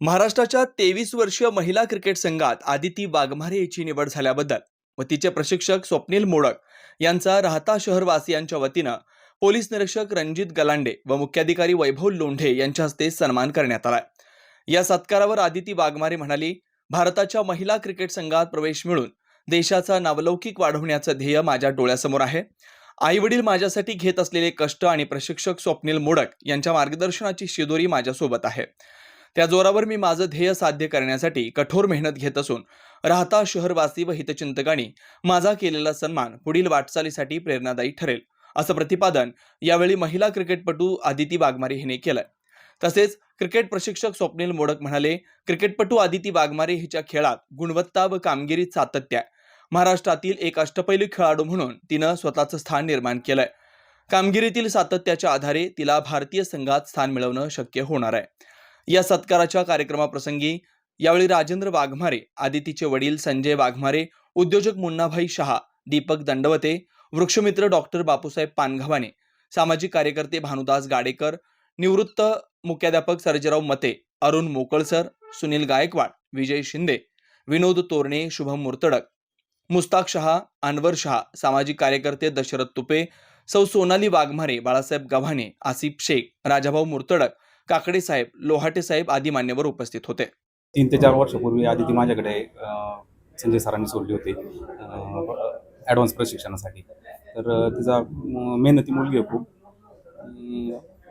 महाराष्ट्राच्या तेवीस वर्षीय महिला क्रिकेट संघात आदिती वाघमारे याची निवड झाल्याबद्दल व तिचे प्रशिक्षक स्वप्नील मोडक यांचा राहता शहरवासियांच्या वतीनं पोलीस निरीक्षक रणजित गलांडे व मुख्याधिकारी वैभव लोंढे यांच्या हस्ते सन्मान करण्यात आला या सत्कारावर आदिती वाघमारे म्हणाली भारताच्या महिला क्रिकेट संघात प्रवेश मिळून देशाचा नावलौकिक वाढवण्याचं ध्येय माझ्या डोळ्यासमोर आहे. आई वडील माझ्यासाठी घेत असलेले कष्ट आणि प्रशिक्षक स्वप्नील मोडक यांच्या मार्गदर्शनाची शिदोरी माझ्यासोबत आहे. त्या जोरावर मी माझं ध्येय साध्य करण्यासाठी कठोर मेहनत घेत असून राहता शहरवासी व हितचिंतकांनी माझा केलेला सन्मान पुढील वाटचालीसाठी प्रेरणादायी ठरेल असं प्रतिपादन यावेळी महिला क्रिकेटपटू आदिती वाघमारे हिने केलं तसेच क्रिकेट प्रशिक्षक स्वप्नील मोडक म्हणाले क्रिकेटपटू आदिती वाघमारे हिच्या खेळात गुणवत्ता व कामगिरीत सातत्य आहे. महाराष्ट्रातील एक अष्टपैलू खेळाडू म्हणून तिनं स्वतःचं स्थान निर्माण केलंय. कामगिरीतील सातत्याच्या आधारे तिला भारतीय संघात स्थान मिळवणं शक्य होणार आहे. या सत्काराच्या कार्यक्रमाप्रसंगी यावेळी राजेंद्र वाघमारे आदितीचे वडील संजय वाघमारे उद्योजक मुन्नाभाई शहा दीपक दंडवते वृक्षमित्र डॉक्टर बापूसाहेब पानघवाने सामाजिक कार्यकर्ते भानुदास गाडेकर निवृत्त मुख्याध्यापक सर्जेराव मते अरुण मोकळसर सुनील गायकवाड विजय शिंदे विनोद तोरणे शुभम मुर्तडक मुस्ताक शहा अनवर शहा सामाजिक कार्यकर्ते दशरथ तुपे सौ सोनाली वाघमारे बाळासाहेब गव्हाणे आसिफ शेख राजाभाऊ मुर्तडक काकडे साहेब लोहाटे साहेब आदी मान्यवर उपस्थित होते. तीन ते चार वर्षापूर्वी आधी ती माझ्याकडे संजय सरांनी सोडली होती ॲडव्हान्स प्रशिक्षणासाठी. तर तिचा मेहनती मुलगी आहे खूप.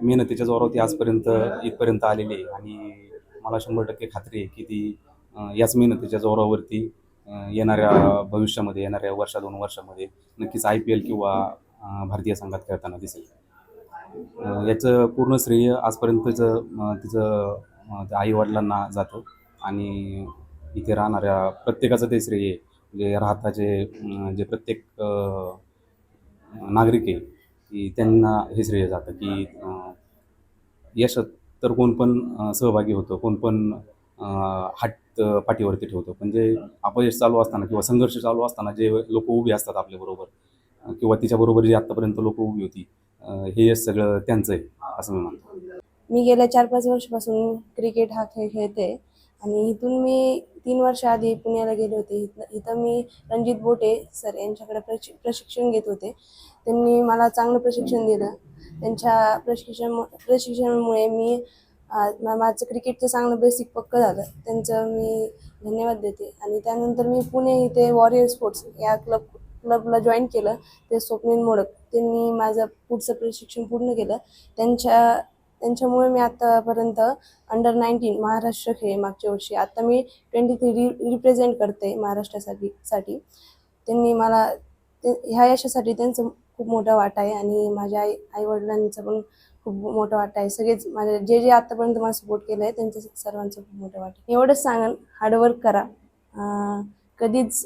मेहनतीच्या जोरावरती आजपर्यंत इथपर्यंत आलेली आहे आणि मला शंभर टक्के खात्री आहे की ती याच मेहनतीच्या जोरावरती येणाऱ्या भविष्यामध्ये येणाऱ्या वर्षा दोन वर्षामध्ये नक्कीच आय पी एल किंवा भारतीय संघात खेळताना दिसेल. याचं पूर्ण श्रेय आजपर्यंतचं तिचं आई वडिलांना जातं. आणि इथे राहणाऱ्या प्रत्येकाचं ते श्रेय आहे. म्हणजे राहताचे जे प्रत्येक नागरिक आहे की त्यांना हे श्रेय जातं की यशात तर कोण पण सहभागी होतं कोण पण हात पाठीवरती ठेवतो. पण म्हणजे अपयश चालू असताना किंवा संघर्ष चालू असताना जे लोक उभी असतात आपल्याबरोबर किंवा तिच्याबरोबर जी आत्तापर्यंत लोक उभी होती हे सगळं त्यांचं आहे असं मी म्हणतो. मी गेल्या चार पाच वर्षापासून क्रिकेट हा खेळ खेळते आणि इथून मी तीन वर्ष आधी पुण्याला गेले होते. इथं मी रणजित बोटे सर यांच्याकडे प्रशि प्रशिक्षण घेत होते. त्यांनी मला चांगलं प्रशिक्षण दिलं. त्यांच्या प्रशिक्षण प्रशिक्षणामुळे मी माझं क्रिकेटचं चांगलं बेसिक पक्क झालं. त्यांचं मी धन्यवाद देते. आणि त्यानंतर मी पुणे इथे वॉरियर स्पोर्ट्स या क्लब क्लबला जॉईन केलं ते स्वप्नील मोडक. त्यांनी माझं पुढचं प्रशिक्षण पूर्ण केलं. त्यांच्या त्यांच्यामुळे मी आत्तापर्यंत अंडर नाईन्टीन महाराष्ट्र खेळ मागच्या वर्षी. आता मी ट्वेंटी थ्री रि रिप्रेझेंट करते महाराष्ट्रासाठी साठी. त्यांनी मला ते ह्या यशासाठी त्यांचं खूप मोठा वाटा आहे आणि माझ्या आई आईवडिलांचा पण खूप मोठा वाटा आहे. सगळेच माझे जे जे आत्तापर्यंत मला सपोर्ट केलं आहे त्यांचं सर्वांचं खूप मोठं वाटा आहे. एवढंच सांगेन हार्डवर्क करा. कधीच